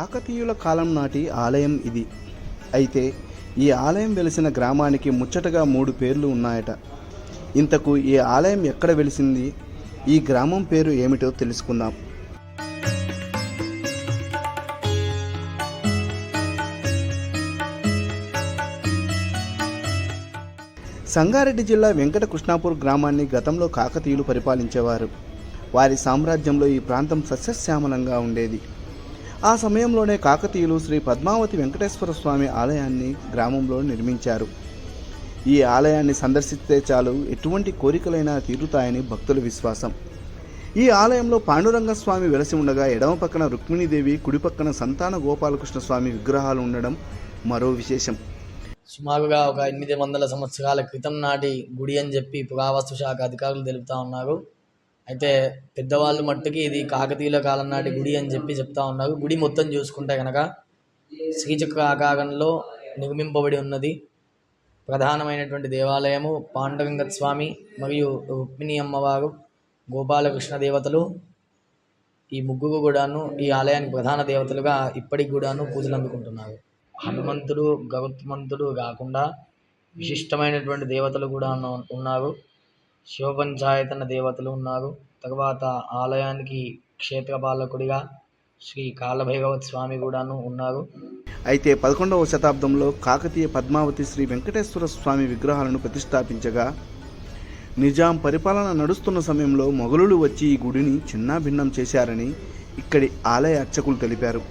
కాకతీయుల కాలం నాటి ఆలయం ఇది. అయితే ఈ ఆలయం వెలిసిన గ్రామానికి ముచ్చటగా మూడు పేర్లు ఉన్నాయట. ఇంతకు ఈ ఆలయం ఎక్కడ వెలిసింది? ఈ గ్రామం పేరు ఏమిటో తెలుసుకుందాం. సంగారెడ్డి జిల్లా వెంకట కృష్ణాపూర్ గ్రామాన్ని గతంలో కాకతీయులు పరిపాలించేవారు. వారి సామ్రాజ్యంలో ఈ ప్రాంతం సస్యశ్యామలంగా ఉండేది. ఆ సమయంలోనే కాకతీయులు శ్రీ పద్మావతి వెంకటేశ్వర స్వామి ఆలయాన్ని గ్రామంలో నిర్మించారు. ఈ ఆలయాన్ని సందర్శిస్తే చాలు ఎటువంటి కోరికలైనా తీరుతాయని భక్తుల విశ్వాసం. ఈ ఆలయంలో పాండురంగ స్వామి వెలసి ఉండగా ఎడమ పక్కన రుక్మిణీదేవి కుడి పక్కన సంతాన గోపాలకృష్ణ స్వామి విగ్రహాలు ఉండడం మరో విశేషం. సుమారుగా ఒక ఎనిమిది వందల సంవత్సరాల క్రితం నాటి గుడి అని చెప్పి పురావస్తు శాఖ అధికారులు తెలుపుతా ఉన్నారు. అయితే పెద్దవాళ్ళు మట్టుకి ఇది కాకతీయుల కాలం నాటి గుడి అని చెప్పి చెప్తా ఉన్నారు. గుడి మొత్తం చూసుకుంటే కనుక శ్రీచక్ర ఆకారంలో నిర్మింపబడి ఉన్నది. ప్రధానమైనటువంటి దేవాలయము పాండురంగ స్వామి మరియు రుక్మిణి అమ్మవారు గోపాలకృష్ణ దేవతలు ఈ ముగ్గురు కూడాను ఈ ఆలయానికి ప్రధాన దేవతలుగా ఇప్పటికి కూడాను పూజలు అందుకుంటున్నారు. హనుమంతుడు గౌతమంతుడు కాకుండా విశిష్టమైనటువంటి దేవతలు కూడా ఉన్న- ఉన్నారు. శివపంచాయతన దేవతలు ఉన్నారు. తర్వాత ఆలయానికి క్షేత్రపాలకుడిగా శ్రీ కాలభైరవ స్వామి కూడాను ఉన్నారు. అయితే పదకొండవ శతాబ్దంలో కాకతీయ పద్మావతి శ్రీ వెంకటేశ్వర స్వామి విగ్రహాలను ప్రతిష్టాపించగా నిజాం పరిపాలన నడుస్తున్న సమయంలో మొఘలులు వచ్చి ఈ గుడిని చిన్నాభిన్నం చేశారని ఇక్కడి ఆలయ అర్చకులు తెలిపారు.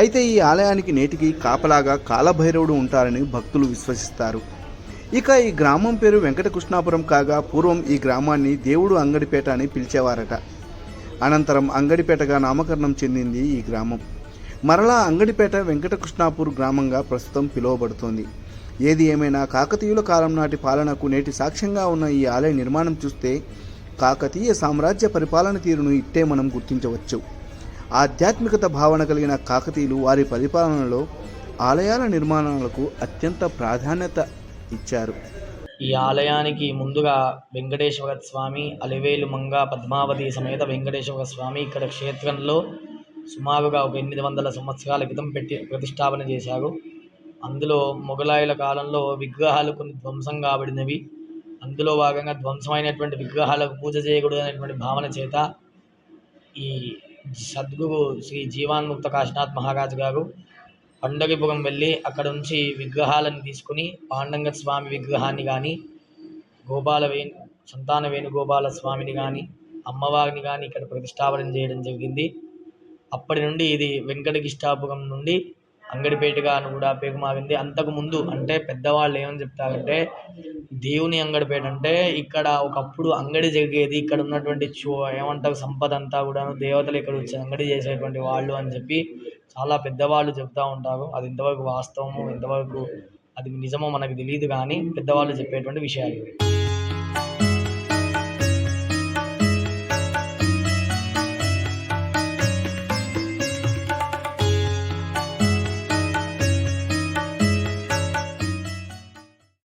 అయితే ఈ ఆలయానికి నేటికి కాపలాగా కాలభైరవుడు ఉంటారని భక్తులు విశ్వసిస్తారు. ఇక ఈ గ్రామం పేరు వెంకటకృష్ణాపురం కాగా పూర్వం ఈ గ్రామాన్ని దేవుడు అంగడిపేట అని పిలిచేవారట. అనంతరం అంగడిపేటగా నామకరణం చెందింది ఈ గ్రామం. మరలా అంగడిపేట వెంకటకృష్ణాపూర్ గ్రామంగా ప్రస్తుతం పిలువబడుతోంది. ఏది ఏమైనా కాకతీయుల కాలం నాటి పాలనకు నేటి సాక్ష్యంగా ఉన్న ఈ ఆలయ నిర్మాణం చూస్తే కాకతీయ సామ్రాజ్య పరిపాలన తీరును ఇట్టే మనం గుర్తించవచ్చు. ఆధ్యాత్మికత భావన కలిగిన కాకతీయులు వారి పరిపాలనలో ఆలయాల నిర్మాణాలకు అత్యంత ప్రాధాన్యత ఇచ్చారు. ఈ ఆలయానికి ముందుగా వెంకటేశ్వర స్వామి అలివేలు మంగ పద్మావతి సమేత వెంకటేశ్వర స్వామి ఇక్కడ క్షేత్రంలో సుమారుగా ఒక ఎనిమిది వందల సంవత్సరాల క్రితం పెట్టి ప్రతిష్టాపన చేశారు. అందులో మొఘలాయుల కాలంలో విగ్రహాలు కొన్ని ధ్వంసం కాబడినవి. అందులో భాగంగా ధ్వంసమైనటువంటి విగ్రహాలకు పూజ చేయకూడదు అనేటువంటి భావన చేత ఈ సద్గురు శ్రీ జీవాన్ముక్త కాశీనాథ్ మహారాజ్ గారు పండగిపురం వెళ్ళి అక్కడ నుంచి విగ్రహాలను తీసుకుని పాండంగ స్వామి విగ్రహాన్ని కానీ గోపాల వేణు సంతాన వేణుగోపాల స్వామిని కానీ అమ్మవారిని కానీ ఇక్కడ ప్రతిష్టాపన చేయడం జరిగింది. అప్పటి నుండి ఇది వెంకటకిష్టాపురం నుండి అంగడిపేటగా అని కూడా పేరు మారింది అంతకు ముందు అంటే పెద్దవాళ్ళు ఏమని చెప్తారంటే దేవుని అంగడిపేట అంటే ఇక్కడ ఒకప్పుడు అంగడి జరిగేది. ఇక్కడ ఉన్నటువంటి చూ ఏమంటారు సంపద అంతా కూడాను దేవతలు ఇక్కడ వచ్చి అంగడి చేసేటువంటి వాళ్ళు అని చెప్పి చాలా పెద్దవాళ్ళు చెప్తూ ఉంటారు. అది ఇంతవరకు వాస్తవము ఇంతవరకు అది నిజమో మనకు తెలియదు కానీ పెద్దవాళ్ళు చెప్పేటువంటి విషయాలు.